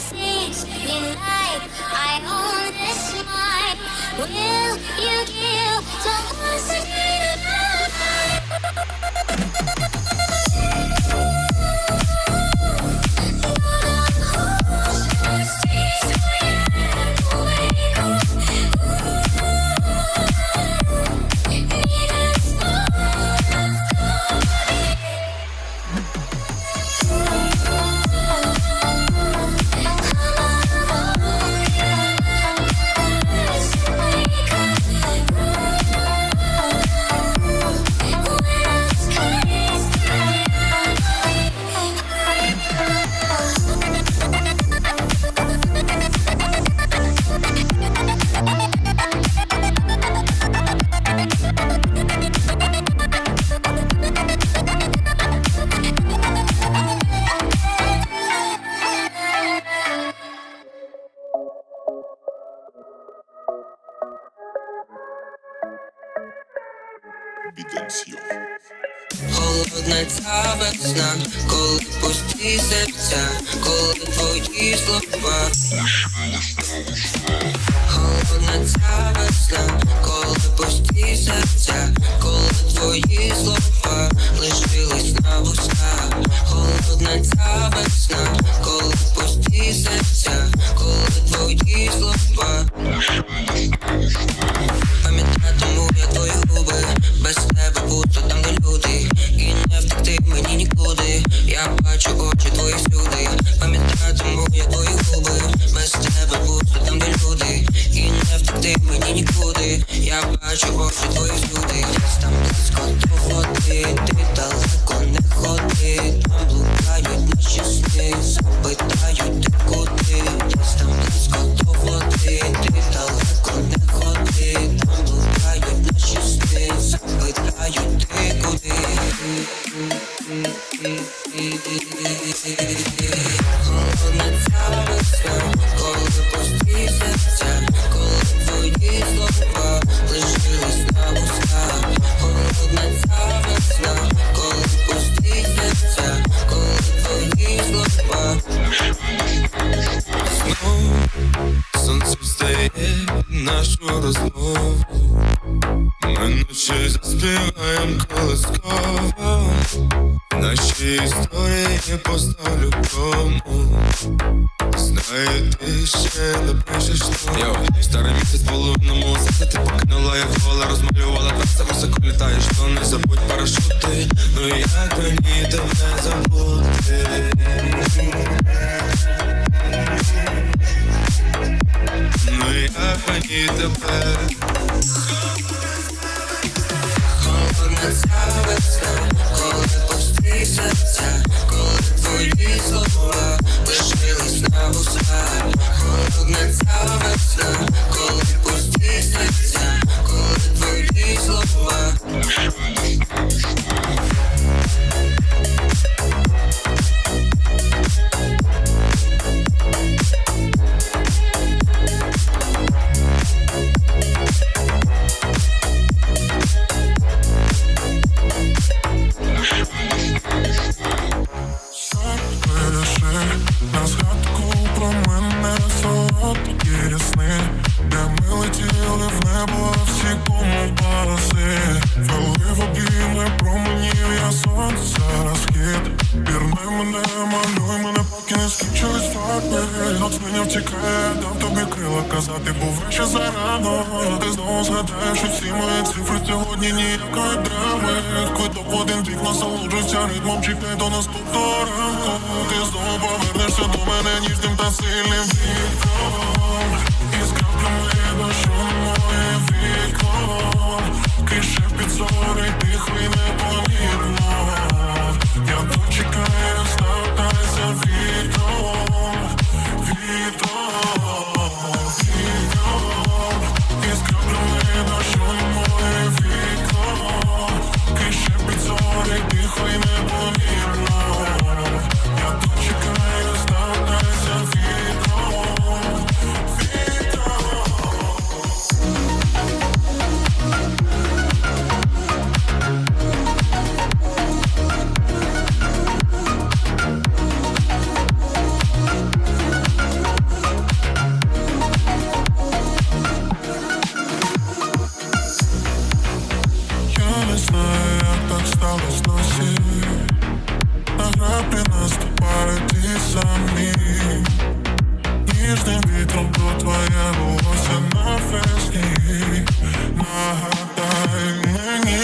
things in life I own this mind Will you give to? і денсйо. Холодна ця весна, коли пусті серця, коли твої слова вона ця весна, коли пусті коли твої слова лишились на вустах, холодна ця весна, коли пусті коли твої слова Пам'ятатиму я твої губи, без тебе буду там, де люди, і не втекти мені нікуди. Я бачу очі твої всюди. Гола, розмалювала траса Високо літаєш, то не забудь парашути. Ну як мені тебе забути? Ну як мені тебе? Холодна ця коли пусті серця, коли твої слова От мене втікає, дав тобі крила казати, був ще зарано. Ти знову згадаєш усі мої цифри сьогодні ніякої драми. Квиток в один бік насолоджуйся ритмом, чекай до наступного ранку. Ти знову повернешся до мене ніжним та сильним віком. І з краплями дощу моє вікно. Кише під зорі, тихо і так сталося досі. На граблі наступають ті самі. Ніжним вітром до твоє волосся на весні Нагадай мені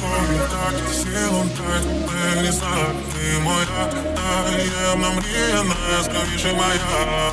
Пам'ятати сілом так Мені завжди моя Таємна мрія найскоріше моя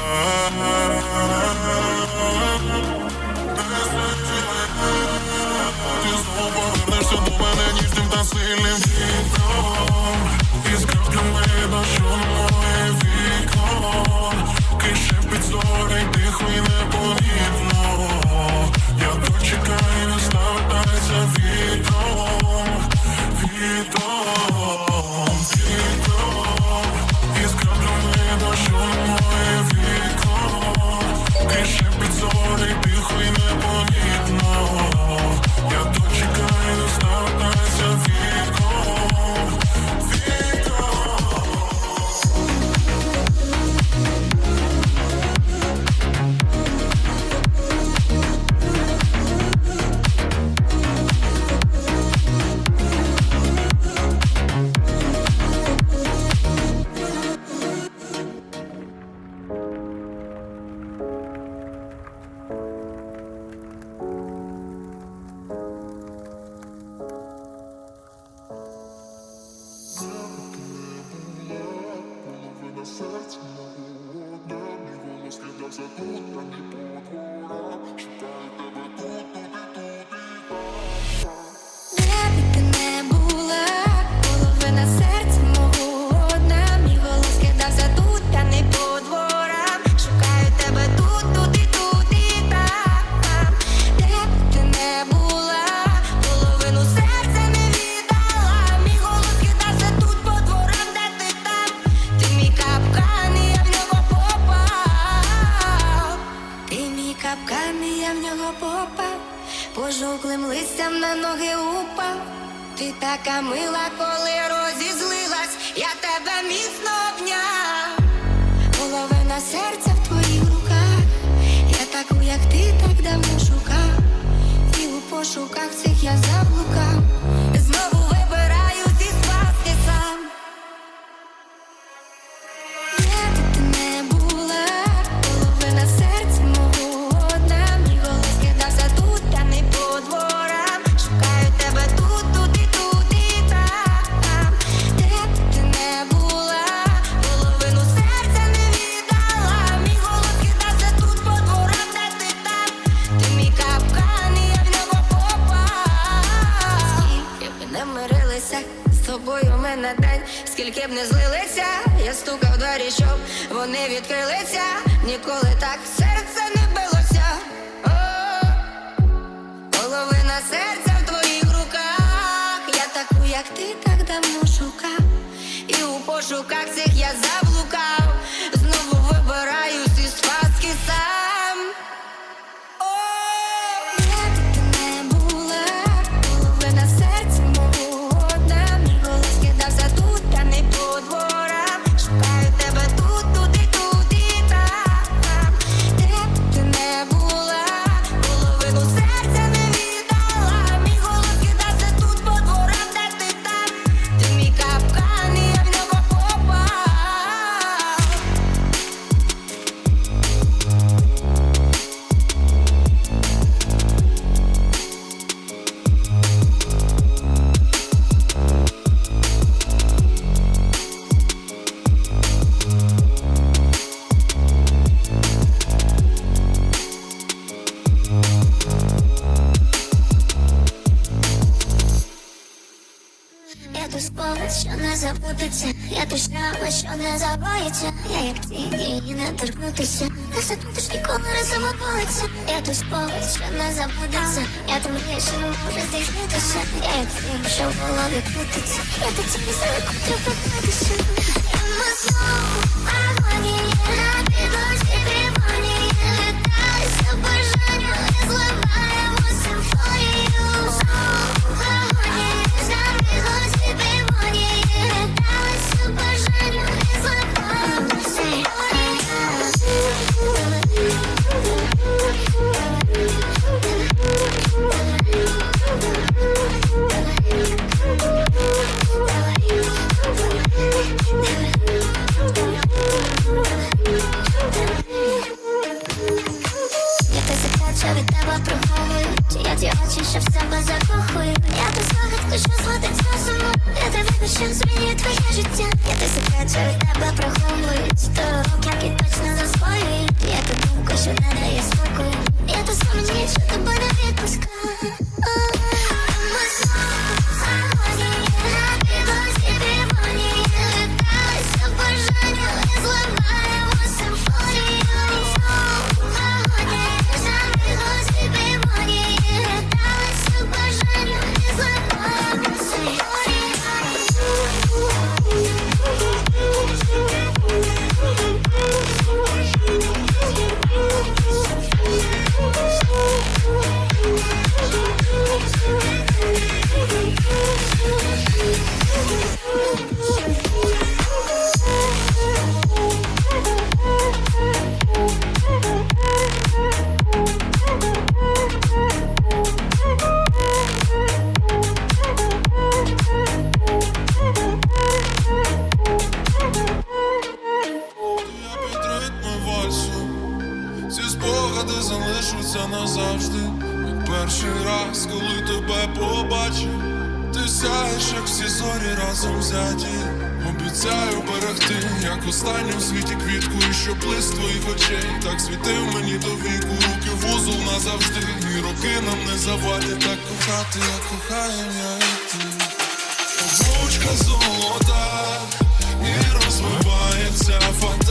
така мила, коли розізлилась, я тебе міцно обняв. Половина серця в твоїх руках. Я таку, як ти, так давно шукав. І у пошуках цих я заблукав. Скільки б не злилися, я стукав двері, щоб вони відкрилися. Ніколи так серце не билося. Половина серця в твоїх руках. Я таку, як ти, так давно шукав. І у пошуках цих я заблукав. Я ту що не забоїться, я як тіні не торкнутися, не забудеш ніколи не самопалиться, я тут спогад, що не забудеться, я там що не здійснитися, я як тінь, що в голові крутиться, я тут тіні яку треба битися. І що від тебе приховую. Чи я ті очі, що в себе закохую? Я ти загадку, що злотить суму. Я вибір, що змінює твоє життя. Я ти секрет, що від тебе приховую. Сто рук, які точно засвоюю Я ту думку, що не дає спокою Я ту ніч, що тебе не відпускаю залишаться назавжди. Як перший раз, коли тебе побачив, ти сяєш, як всі зорі разом взяті. Обіцяю берегти, як останню в світі квітку, і щоб лист твоїх очей так світив мені до віку, руки вузол назавжди, і роки нам не завадять так кохати, як кохаєм я і ти. Обручка золота і розвивається фонтан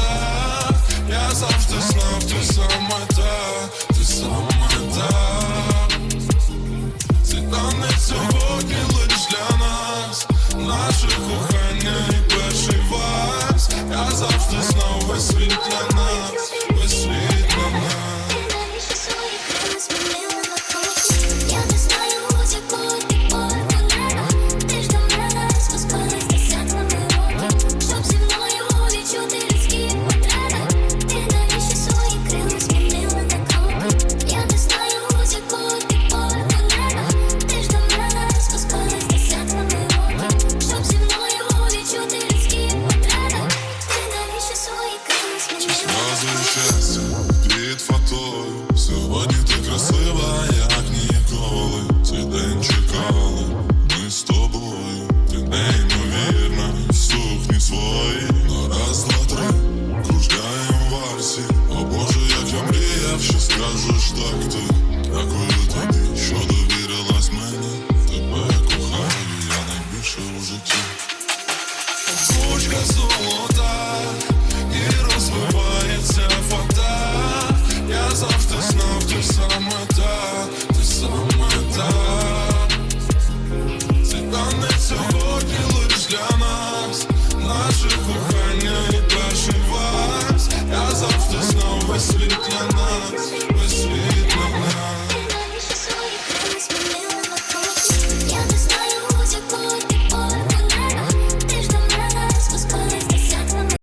Legend.